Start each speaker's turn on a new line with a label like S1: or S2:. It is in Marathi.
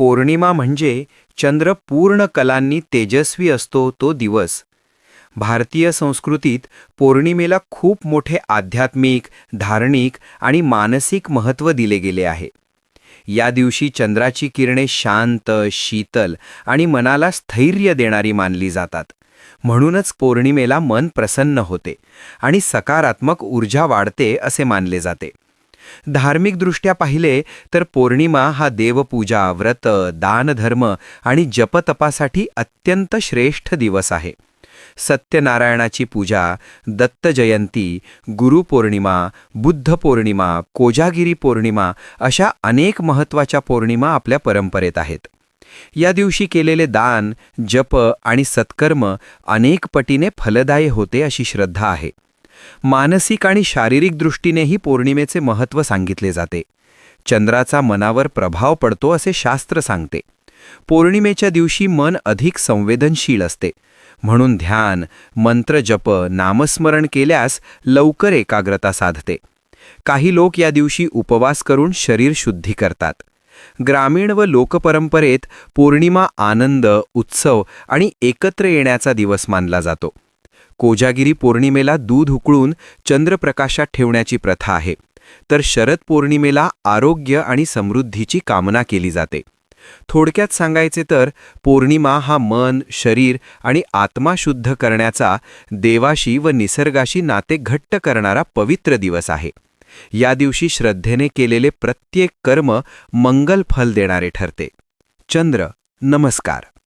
S1: पौर्णिमा म्हणजे चंद्र पूर्ण कलांनी तेजस्वी असतो तो दिवस. भारतीय संस्कृतीत पौर्णिमेला खूप मोठे आध्यात्मिक धार्मिक आणि मानसिक महत्त्व दिले गेले आहे. या दिवशी चंद्राची किरणे शांत शीतल आणि मनाला स्थैर्य देणारी मानली जातात. म्हणूनच पौर्णिमेला मन प्रसन्न होते आणि सकारात्मक ऊर्जा वाढते असे मानले जाते. धार्मिकदृष्ट्या पाहिले तर पौर्णिमा हा देवपूजा व्रत दानधर्म आणि जपतपासाठी अत्यंत श्रेष्ठ दिवस आहे. सत्यनारायणाची पूजा दत्त जयंती गुरुपौर्णिमा बुद्ध पौर्णिमा कोजागिरी पौर्णिमा अशा अनेक महत्त्वाच्या पौर्णिमा आपल्या परंपरेत आहेत. या दिवशी केलेले दान जप आणि सत्कर्म अनेक पटीने फलदायी होते अशी श्रद्धा आहे. मानसिक आणि शारीरिक दृष्टीनेही पौर्णिमेचे महत्त्व सांगितले जाते. चंद्राचा मनावर प्रभाव पडतो असे शास्त्र सांगते. पौर्णिमेच्या दिवशी मन अधिक संवेदनशील असते. म्हणून ध्यान मंत्रजप नामस्मरण केल्यास लवकर एकाग्रता साधते. काही लोक या दिवशी उपवास करून शरीर शुद्धी करतात. ग्रामीण व लोकपरंपरेत पौर्णिमा आनंद उत्सव आणि एकत्र येण्याचा दिवस मानला जातो. कोजागिरी पौर्णिमेला दूध उकळून चंद्रप्रकाशात ठेवण्याची प्रथा आहे. तर शरद पौर्णिमेला आरोग्य आणि समृद्धीची कामना केली जाते. थोडक्यात सांगायचे तर पौर्णिमा हा मन शरीर आणि आत्मा शुद्ध करण्याचा देवाशी व निसर्गाशी नाते घट्ट करणारा पवित्र दिवस आहे. या दिवशी श्रद्धेने केलेले प्रत्येक कर्म मंगल फल देणारे ठरते. चंद्र नमस्कार.